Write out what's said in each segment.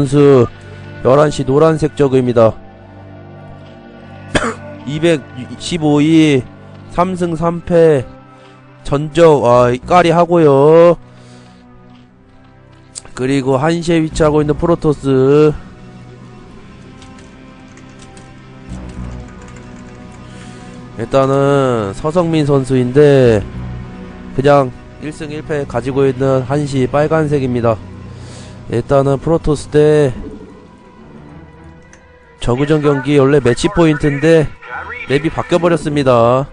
선수 11시 노란색 저그입니다. 215위 3승 3패 전적 아 까리 하고요. 그리고 한시에 위치하고 있는 프로토스. 일단은 서성민 선수인데 그냥 1승 1패 가지고 있는 한시 빨간색입니다 일단은 프로토스 대 저구전 경기 원래 매치 포인트인데 맵이 바뀌어버렸습니다.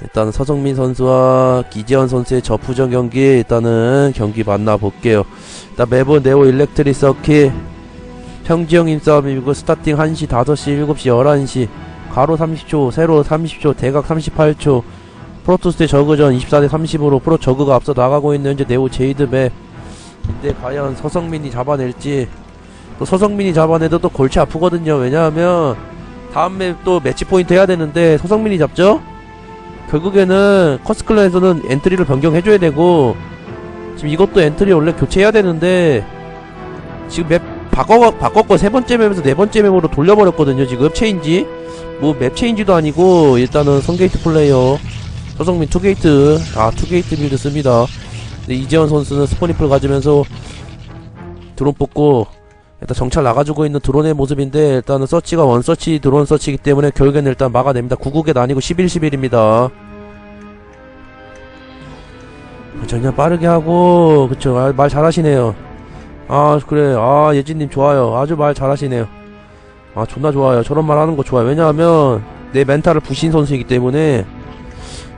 일단 서성민 선수와 기재현 선수의 저푸전 경기 일단은 경기 만나볼게요. 일단 매번 네오 일렉트리 서킷 형지형 힘싸움이고 스타팅 1시 5시 7시 11시 가로 30초 세로 30초 대각 38초. 프로토스 대 저그전 24대 30으로 프로 저그가 앞서 나가고 있는 현재 네오 제이드 맵 이때 과연 서성민이 잡아낼지. 또 서성민이 잡아내도 또 골치 아프거든요. 왜냐하면 다음 맵 또 매치 포인트 해야 되는데 서성민이 잡죠? 결국에는 커스클랜에서는 엔트리를 변경해줘야 되고 지금 이것도 엔트리 원래 교체해야 되는데 지금 맵 바꿔 바꿨고 세 번째 맵에서 네 번째 맵으로 돌려버렸거든요 지금 체인지. 뭐 맵 체인지도 아니고 일단은 성게이트 플레이어. 서성민 투게이트. 아 투게이트 빌드 씁니다. 근데 이재원 선수는 스포니플 가지면서 드론 뽑고 일단 정찰 나가지고 있는 드론의 모습인데 일단은 서치가 원서치 드론 서치이기 때문에 결국에는 일단 막아냅니다. 9국에 아니고 11, 11입니다. 전혀 빠르게 하고 그쵸. 아, 말 잘하시네요. 아 그래. 아 예진님 좋아요. 아주 말 잘하시네요. 아 존나 좋아요. 저런 말 하는 거 좋아요. 왜냐하면 내 멘탈을 부신 선수이기 때문에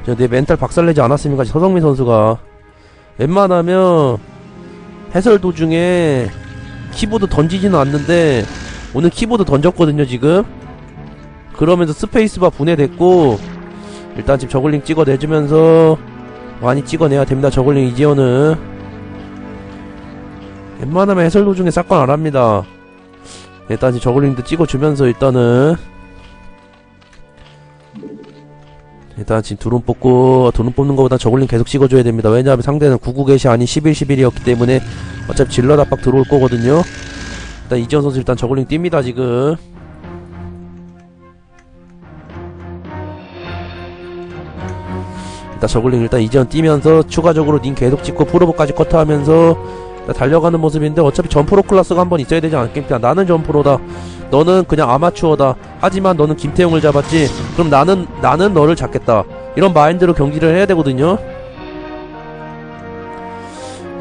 저내 멘탈 박살내지 않았습니까? 서성민 선수가 웬만하면 해설 도중에 키보드 던지지는 않는데 오늘 키보드 던졌거든요 지금. 그러면서 스페이스바 분해됐고 일단 지금 저글링 찍어내주면서 많이 찍어내야 됩니다 저글링 이지원은 웬만하면 해설 도중에 사건 안합니다. 일단 지금 저글링도 찍어주면서 일단은 일단 지금 드론 뽑고 드론 뽑는 것보다 저글링 계속 찍어줘야 됩니다. 왜냐하면 상대는 99get이 아닌 11, 11이었기 때문에 어차피 질럿 압박 들어올 거거든요. 일단 이지원 선수 일단 저글링 뜁니다 지금. 일단 저글링 일단 이지원 뛰면서 추가적으로 닌 계속 찍고 프로브까지 커트하면서 달려가는 모습인데 어차피 전프로 클래스가 한 번 있어야 되지 않겠냐 나는 전프로다 너는 그냥 아마추어다. 하지만 너는 김태용을 잡았지. 그럼 나는 나는 너를 잡겠다. 이런 마인드로 경기를 해야 되거든요.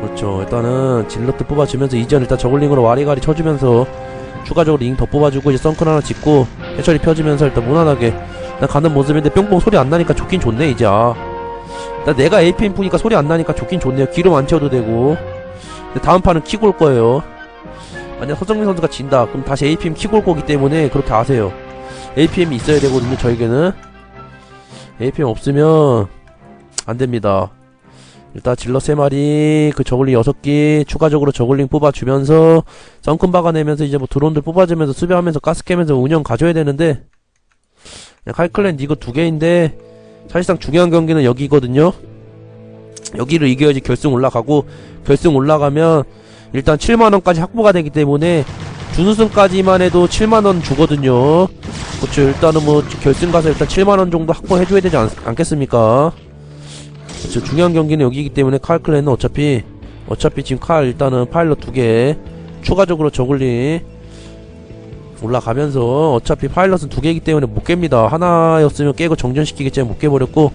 그렇죠. 일단은 질럿도 뽑아주면서 이전 일단 저글링으로 와리가리 쳐주면서 추가적으로 링 더 뽑아주고 이제 썬큰 하나 짓고 해처리 펴주면서 일단 무난하게. 일단 가는 모습인데 뿅뿅 소리 안 나니까 좋긴 좋네 이제. 아. 일단 내가 APM 푸니까 소리 안 나니까 좋긴 좋네요. 기름 안 채워도 되고. 다음 판은 키고 올 거예요 만약 서정민 선수가 진다. 그럼 다시 APM 키고 올 거기 때문에 그렇게 아세요. APM이 있어야 되거든요 저에게는. APM 없으면 안됩니다. 일단 질러 3마리 그 저글링 6개 추가적으로 저글링 뽑아주면서 썬큰 박아내면서 이제 뭐 드론들 뽑아주면서 수비하면서 가스 깨면서 운영 가져야 되는데 칼클랜 이거 두 개인데 사실상 중요한 경기는 여기거든요 여기를 이겨야지 결승 올라가고 결승 올라가면 일단 7만원까지 확보가 되기 때문에 준우승까지만 해도 7만원 주거든요. 그쵸 일단은 뭐 결승 가서 일단 7만원 정도 확보해줘야 되지 않, 않겠습니까? 그쵸 중요한 경기는 여기이기 때문에 칼 클랜은 어차피 어차피 지금 칼 일단은 파일럿 두 개 추가적으로 저글링 올라가면서 어차피 파일럿은 두 개이기 때문에 못 깹니다. 하나였으면 깨고 정전시키기 때문에 못 깨버렸고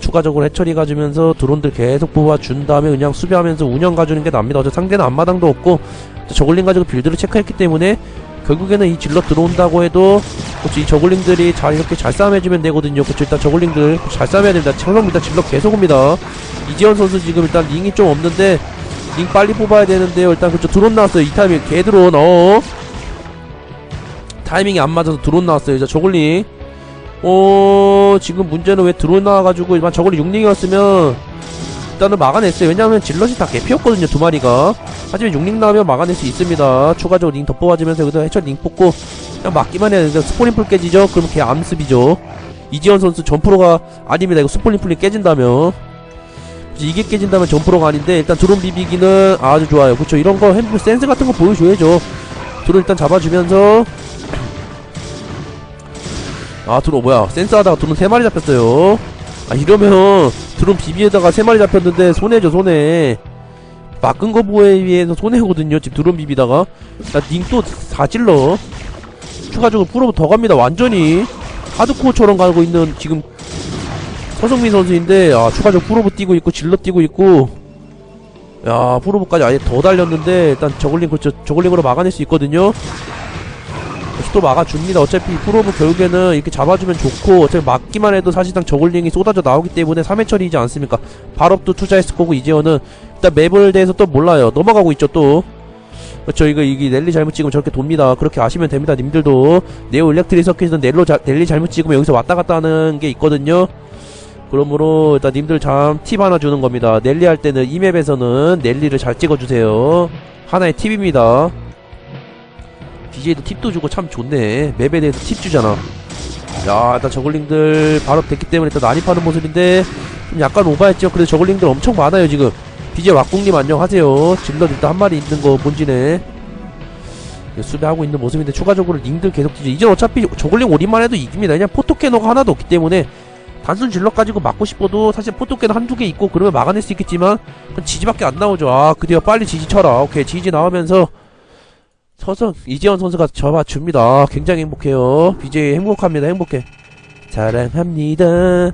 추가적으로 해처리 가주면서 드론들 계속 뽑아준 다음에 그냥 수비하면서 운영 가주는 게 납니다. 어차피 상대는 앞마당도 없고 저글링 가지고 빌드를 체크했기 때문에 결국에는 이 질럿 들어온다고 해도 그렇죠, 이 저글링들이 잘 이렇게 잘 싸움해주면 되거든요. 그렇죠 일단 저글링들 잘 싸움해야 됩니다. 창성입니다. 질럿 계속 옵니다. 이지원 선수 지금 일단 링이 좀 없는데 링 빨리 뽑아야 되는데요. 일단 그쵸 드론 나왔어요. 이 타이밍 개 드론 어 타이밍이 안 맞아서 드론 나왔어요. 이제 저글링 어 지금 문제는 왜 드론 나와가지고 일반 저걸 6링이었으면 일단은 막아냈어요. 왜냐하면 질럿이 다 개피였거든요 두 마리가. 하지만 6링 나오면 막아낼 수 있습니다. 추가적으로 링 더 뽑아주면서 여기서 해처 링 뽑고 그냥 막기만 해야 되는데 스포닝풀 깨지죠? 그러면 걔 암습이죠. 이지원 선수 전프로가 아닙니다. 이거 스포닝풀이 깨진다면. 이게 깨진다면 점프로가 아닌데 일단 드론 비비기는 아주 좋아요. 그쵸? 이런 거 핸드 센스 같은 거 보여줘야죠. 드론 일단 잡아주면서 아 드론 뭐야. 센스 하다가 드론 3마리 잡혔어요. 아 이러면 드론 비비에다가 3마리 잡혔는데 손해죠 손해. 막은 거 보에 비해서 손해거든요 지금 드론 비비다가. 나닝또 사질러. 추가적으로 프로 더 갑니다 완전히. 하드코어처럼 가고 있는 지금 서성민 선수인데 아 추가적 프로브 뛰고 있고 질러 뛰고 있고. 야 프로브까지 아예 더 달렸는데 일단 저글링 그렇죠. 저글링으로 막아낼 수 있거든요 또 막아줍니다. 어차피 프로브 결국에는 이렇게 잡아주면 좋고 어차피 막기만 해도 사실상 저글링이 쏟아져 나오기 때문에 3회 처리이지 않습니까? 발업도 투자했을 거고 이재원은 일단 맵을 대해서 또 몰라요. 넘어가고 있죠 또. 그렇죠. 이거 이게 넬리 잘못 찍으면 저렇게 돕니다. 그렇게 아시면 됩니다 님들도. 네오 일렉트리 서킷은 넬로 자, 넬리 잘못 찍으면 여기서 왔다 갔다 하는 게 있거든요. 그러므로 일단 님들 참 팁 하나 주는 겁니다. 넬리 할 때는 이 맵에서는 넬리를 잘 찍어주세요. 하나의 팁입니다 BJ도 팁도 주고 참 좋네. 맵에 대해서 팁 주잖아. 야 일단 저글링들 바로 됐기 때문에 일단 난입하는 모습인데 좀 약간 오버했죠. 그래도 저글링들 엄청 많아요 지금. BJ 왁궁님 안녕하세요. 질럿 일단 한 마리 있는 거 본진에. 수비하고 있는 모습인데 추가적으로 링들 계속 뛰죠 이제 어차피 저글링 올인만 해도 이깁니다. 그냥 포토캐너가 하나도 없기 때문에 단순 질럿 가지고 막고 싶어도 사실 포토캐너 한두 개 있고 그러면 막아낼 수 있겠지만 그건 지지밖에 안 나오죠. 아 드디어 빨리 지지 쳐라. 오케이 지지 나오면서 서선 이재원 선수가 잡아줍니다. 굉장히 행복해요. BJ 행복합니다. 행복해. 사랑합니다